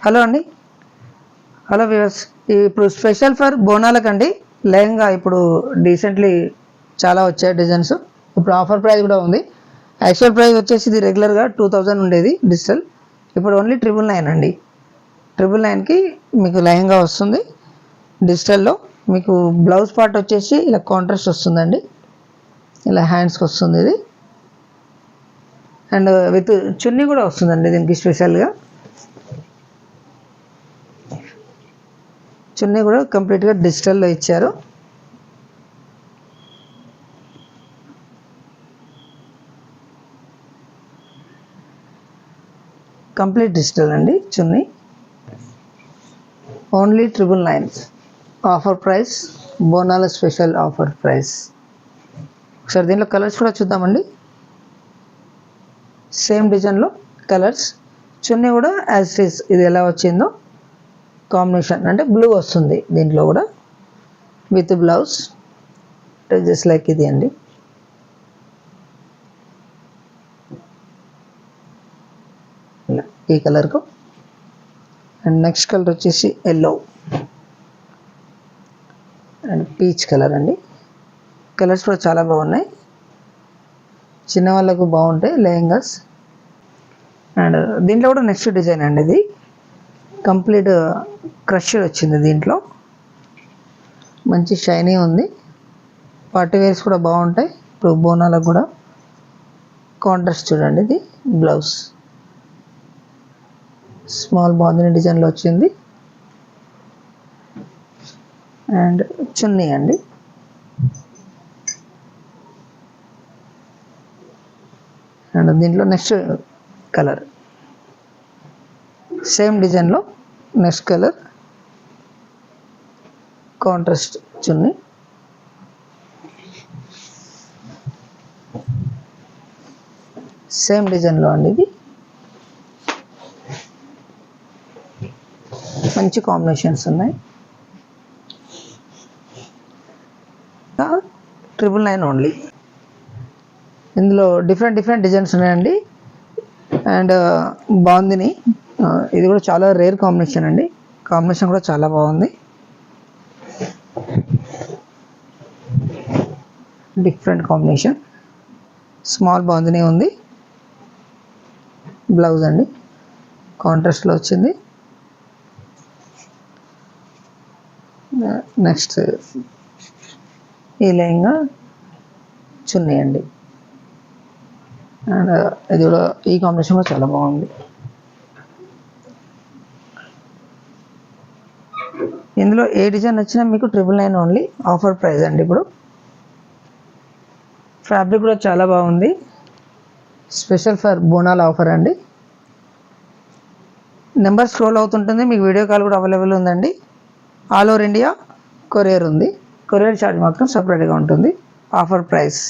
Hello అండి. Hello viewers ఇప్పుడు special for బోనాలకండి. లెహంగా ఇప్పుడు డీసెంట్లీ చాలా వచ్చాయి డిజైన్స్. ఇప్పుడు ఆఫర్ ప్రైస్ కూడా ఉంది. యాక్చువల్ ప్రైస్ వచ్చేసి ఇది రెగ్యులర్గా టూ థౌజండ్ ఉండేది డిజిటల్. ఇప్పుడు ఓన్లీ ట్రిపుల్ నైన్ అండి. ట్రిపుల్ నైన్కి మీకు లెహంగా వస్తుంది. డిజిటల్లో మీకు బ్లౌజ్ పార్ట్ వచ్చేసి ఇలా కాంట్రాస్ట్ వస్తుందండి. ఇలా హ్యాండ్స్కి వస్తుంది ఇది. అండ్ విత్ చున్నీ కూడా వస్తుందండి దీనికి స్పెషల్గా చున్నీ కూడా కంప్లీట్గా డిజిటల్లో ఇచ్చారు. కంప్లీట్ డిజిటల్ అండి chunni. Only triple nine. Offer price బోనాల స్పెషల్ ఆఫర్ ప్రైస్. ఒకసారి దీంట్లో కలర్స్ కూడా చూద్దామండి. సేమ్ డిజైన్లో కలర్స్. చున్నీ కూడా యాజ్ ఇస్ ఇది ఎలా వచ్చిందో కాంబినేషన్ అంటే బ్లూ వస్తుంది దీంట్లో కూడా. With blouse. జస్ట్ లైక్ ఇది అండి. ఈ కలర్కు. అండ్ నెక్స్ట్ కలర్ వచ్చేసి ఎల్లో అండ్ పీచ్ కలర్ అండి. కలర్స్ కూడా చాలా బాగున్నాయి. చిన్న వాళ్ళకు బాగుంటాయి లెహంగాస్. అండ్ దీంట్లో కూడా నెక్స్ట్ డిజైన్ అండి ఇది. కంప్లీట్ uh, క్రష్ వచ్చింది దీంట్లో. మంచి షైనీ ఉంది. పార్టీ వేర్స్ కూడా బాగుంటాయి. ఇప్పుడు బోనాలకు కూడా. కాంట్రాస్ట్ చూడండి ఇది బ్లౌజ్. స్మాల్ బాందిని డిజైన్లో వచ్చింది. అండ్ చున్నీ అండి. అండ్ దీంట్లో నెక్స్ట్ కలర్. సేమ్ డిజైన్లో next colour contrast chunni. Same డిజైన్లో అండి ఇది. మంచి కాంబినేషన్స్ ఉన్నాయి. Triple nine only. ఇందులో డిఫరెంట్ డిఫరెంట్ డిజైన్స్ ఉన్నాయండి. అండ్ బాగుందిని. ఇది కూడా చాలా రేర్ కాంబినేషన్ అండి. కాంబినేషన్ కూడా చాలా బాగుంది. డిఫరెంట్ కాంబినేషన్ స్మాల్ బాగుందినే ఉంది. బ్లౌజ్ అండి. కాంట్రాస్ట్లో వచ్చింది. నెక్స్ట్ ఈ లెహంగా చున్నీ అండి. అండ్ ఇది కూడా ఈ కాంబినేషన్ కూడా చాలా బాగుంది. ఇందులో ఏ డిజైన్ వచ్చినా మీకు triple nine only offer price అండి ఇప్పుడు. ఫ్యాబ్రిక్ కూడా చాలా బాగుంది. స్పెషల్ ఫర్ బోనాల్ ఆఫర్ అండి. నెంబర్ స్క్రోల్ అవుతుంటుంది. మీకు వీడియో కాల్ కూడా అవైలబుల్ ఉందండి. ఆల్ ఓవర్ ఇండియా కొరియర్ ఉంది. కొరియర్ ఛార్జ్ మాత్రం సపరేట్గా ఉంటుంది. Offer price